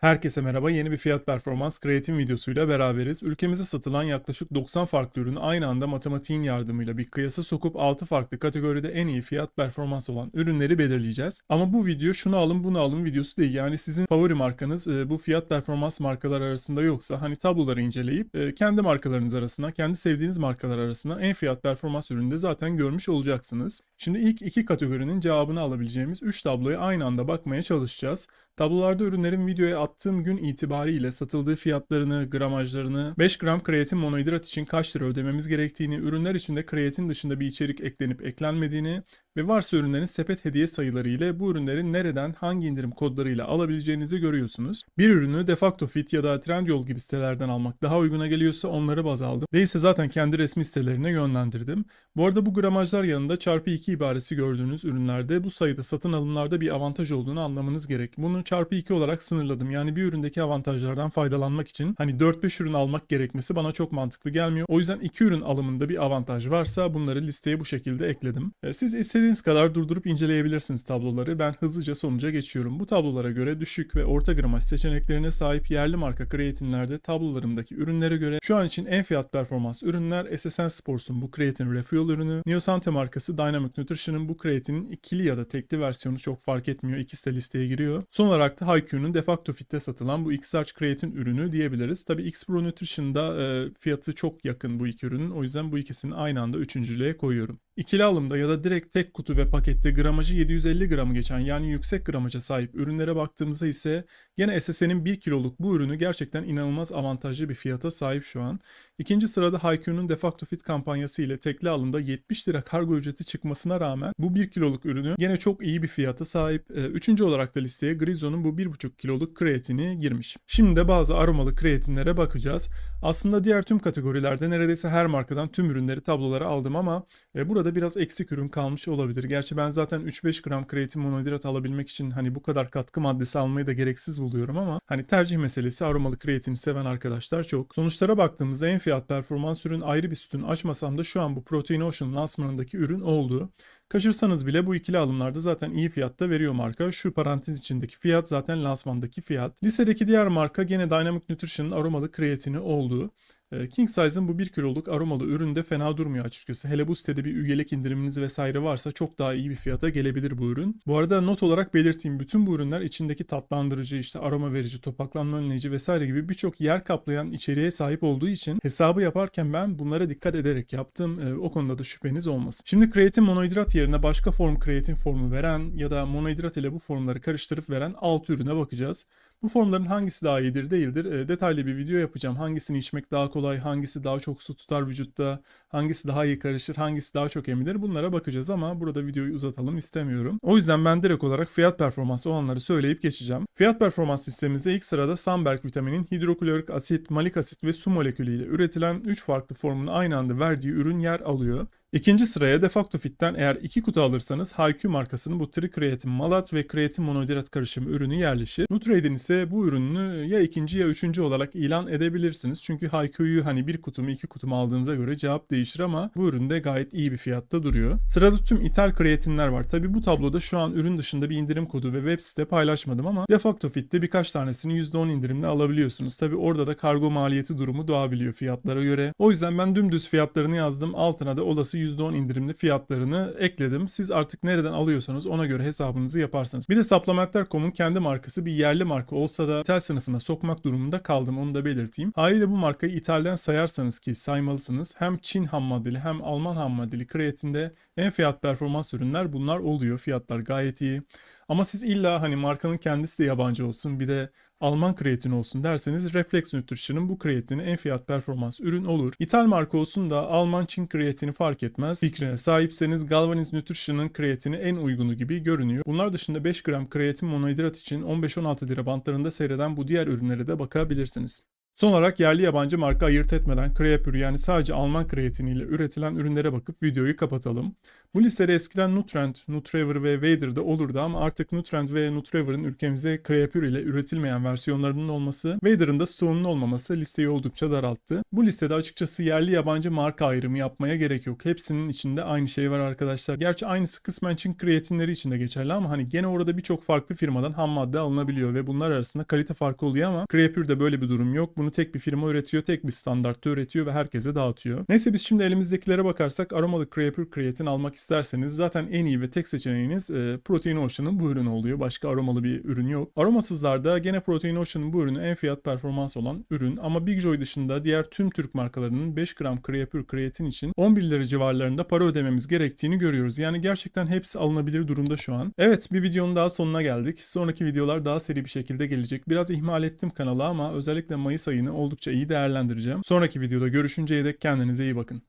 Herkese merhaba. Yeni bir fiyat performans kreatin videosuyla beraberiz. Ülkemizde satılan yaklaşık 90 farklı ürünü aynı anda matematiğin yardımıyla bir kıyasa sokup 6 farklı kategoride en iyi fiyat performans olan ürünleri belirleyeceğiz. Ama bu video şunu alın bunu alın videosu değil. Yani sizin favori markanız e, bu fiyat performans markalar arasında yoksa hani tabloları inceleyip e, kendi markalarınız arasında, kendi sevdiğiniz markalar arasında en fiyat performans ürünü de zaten görmüş olacaksınız. Şimdi ilk iki kategorinin cevabını alabileceğimiz 3 tabloya aynı anda bakmaya çalışacağız. Tablolarda ürünlerin videoya attığım gün itibariyle satıldığı fiyatlarını, gramajlarını, 5 gram kreatin monohidrat için kaç lira ödememiz gerektiğini, ürünler içinde kreatin dışında bir içerik eklenip eklenmediğini ve varsa ürünlerin sepet hediye sayıları ile bu ürünlerin nereden hangi indirim kodlarıyla alabileceğinizi görüyorsunuz. Bir ürünü Defacto Fit ya da Trendyol gibi sitelerden almak daha uyguna geliyorsa onları baz aldım. Değilse zaten kendi resmi sitelerine yönlendirdim. Bu arada bu gramajlar yanında çarpı 2 ibaresi gördüğünüz ürünlerde bu sayıda satın alımlarda bir avantaj olduğunu anlamanız gerek. Bunu çarpı 2 olarak sınırladım. Yani bir üründeki avantajlardan faydalanmak için hani 4-5 ürün almak gerekmesi bana çok mantıklı gelmiyor. O yüzden 2 ürün alımında bir avantaj varsa bunları listeye bu şekilde ekledim. E, Siz istediğiniz kadar durdurup inceleyebilirsiniz tabloları. Ben hızlıca sonuca geçiyorum. Bu tablolara göre düşük ve orta gramaj seçeneklerine sahip yerli marka kreatinlerde tablolarımdaki ürünlere göre şu an için en fiyat performans ürünler SSN Sports'un bu kreatin refuel ürünü, Neosante markası Dynamic Nutrition'ın bu kreatinin ikili ya da tekli versiyonu çok fark etmiyor. İkisi de listeye giriyor. Son olarak da Haikyu'nun Defacto Fit'te satılan bu X-Arch kreatin ürünü diyebiliriz. Tabii X-Pro Nutrition'da e, fiyatı çok yakın bu iki ürünün. O yüzden bu ikisini aynı anda üçüncülüğe koyuyorum. İkili alımda ya da direkt tek kutu ve pakette gramajı 750 gramı geçen yani yüksek gramaja sahip ürünlere baktığımızda ise gene SSN'in 1 kiloluk bu ürünü gerçekten inanılmaz avantajlı bir fiyata sahip şu an. İkinci sırada Haikyu'nun Defacto Fit kampanyası ile tekli alımda 70 lira kargo ücreti çıkmasına rağmen bu 1 kiloluk ürünü gene çok iyi bir fiyata sahip. Ee, Üçüncü olarak da listeye Grizo'nun bu 1,5 kiloluk kreatini girmiş. Şimdi de bazı aromalı kreatinlere bakacağız. Aslında diğer tüm kategorilerde neredeyse her markadan tüm ürünleri tablolara aldım ama e, burada biraz eksik ürün kalmış olabilir. Gerçi ben zaten 3-5 gram kreatin monohidrat alabilmek için hani bu kadar katkı maddesi almayı da gereksiz buluyorum ama hani tercih meselesi aromalı kreatini seven arkadaşlar çok. Sonuçlara baktığımızda en fiyat performans ürün ayrı bir sütun açmasam da şu an bu Protein Ocean lansmanındaki ürün oldu. Kaçırsanız bile bu ikili alımlarda zaten iyi fiyatta veriyor marka. Şu parantez içindeki fiyat zaten lansmandaki fiyat. Listedeki diğer marka gene Dynamic Nutrition'ın aromalı kreatini olduğu. Ee, King Size'ın bu 1 kiloluk aromalı üründe fena durmuyor açıkçası. Hele bu sitede bir üyelik indiriminiz vesaire varsa çok daha iyi bir fiyata gelebilir bu ürün. Bu arada not olarak belirteyim bütün bu ürünler içindeki tatlandırıcı, işte aroma verici, topaklanma önleyici vesaire gibi birçok yer kaplayan içeriğe sahip olduğu için hesabı yaparken ben bunlara dikkat ederek yaptım. Ee, o konuda da şüpheniz olmasın. Şimdi kreatin monohidrat yerine başka form kreatin formu veren ya da monohidrat ile bu formları karıştırıp veren 6 ürüne bakacağız. Bu formların hangisi daha iyidir değildir e, detaylı bir video yapacağım. Hangisini içmek daha kolay, hangisi daha çok su tutar vücutta, hangisi daha iyi karışır, hangisi daha çok emilir bunlara bakacağız ama burada videoyu uzatalım istemiyorum. O yüzden ben direkt olarak fiyat performansı olanları söyleyip geçeceğim. Fiyat performans sistemimizde ilk sırada Sunberg vitaminin hidroklorik asit, malik asit ve su molekülü ile üretilen 3 farklı formun aynı anda verdiği ürün yer alıyor. İkinci sıraya Defacto Fit'ten eğer iki kutu alırsanız HiQ markasının bu trikreatin malat ve kreatin monohidrat karışımı ürünü yerleşir. Nutrade'in ise bu ürünü ya ikinci ya üçüncü olarak ilan edebilirsiniz. Çünkü HiQ'yu hani bir kutu mu iki kutu mu aldığınıza göre cevap değişir ama bu üründe gayet iyi bir fiyatta duruyor. Sırada tüm ithal kreatinler var. Tabi bu tabloda şu an ürün dışında bir indirim kodu ve web site paylaşmadım ama Defacto Fit'te birkaç tanesini %10 indirimle alabiliyorsunuz. Tabi orada da kargo maliyeti durumu doğabiliyor fiyatlara göre. O yüzden ben dümdüz fiyatlarını yazdım. Altına da olası %10 indirimli fiyatlarını ekledim. Siz artık nereden alıyorsanız ona göre hesabınızı yaparsınız. Bir de Supplementer.com'un kendi markası bir yerli marka olsa da ithal sınıfına sokmak durumunda kaldım. Onu da belirteyim. Haliyle bu markayı ithalden sayarsanız ki saymalısınız. Hem Çin ham maddeli hem Alman ham maddeli kreatinde en fiyat performans ürünler bunlar oluyor. Fiyatlar gayet iyi. Ama siz illa hani markanın kendisi de yabancı olsun bir de Alman kreatini olsun derseniz Reflex Nutrition'ın bu kreatini en fiyat performans ürün olur. İthal marka olsun da Alman Çin kreatini fark etmez. Fikrine sahipseniz Galvaniz Nutrition'ın kreatini en uygunu gibi görünüyor. Bunlar dışında 5 gram kreatin monohidrat için 15-16 lira bantlarında seyreden bu diğer ürünlere de bakabilirsiniz. Son olarak yerli yabancı marka ayırt etmeden Creapure yani sadece Alman kreatiniyle üretilen ürünlere bakıp videoyu kapatalım. Bu listede eskiden Nutrient, Nutriver ve Vader'da olurdu ama artık Nutrient ve Nutriver'ın ülkemize Creapure ile üretilmeyen versiyonlarının olması, Vader'ın da stoğunun olmaması listeyi oldukça daralttı. Bu listede açıkçası yerli yabancı marka ayrımı yapmaya gerek yok. Hepsinin içinde aynı şey var arkadaşlar. Gerçi aynısı kısmen Çin kreatinleri için de geçerli ama hani gene orada birçok farklı firmadan ham madde alınabiliyor ve bunlar arasında kalite farkı oluyor ama Creapure'de böyle bir durum yok. Bunu tek bir firma üretiyor, tek bir standartta üretiyor ve herkese dağıtıyor. Neyse biz şimdi elimizdekilere bakarsak aromalı Creapure kreatin almak isterseniz zaten en iyi ve tek seçeneğiniz e, Protein Ocean'ın bu ürünü oluyor. Başka aromalı bir ürün yok. Aromasızlarda gene Protein Ocean'ın bu ürünü en fiyat performans olan ürün ama Big Joy dışında diğer tüm Türk markalarının 5 gram Creapure kreatin için 11 lira civarlarında para ödememiz gerektiğini görüyoruz. Yani gerçekten hepsi alınabilir durumda şu an. Evet bir videonun daha sonuna geldik. Sonraki videolar daha seri bir şekilde gelecek. Biraz ihmal ettim kanalı ama özellikle Mayıs ayını oldukça iyi değerlendireceğim. Sonraki videoda görüşünceye dek kendinize iyi bakın.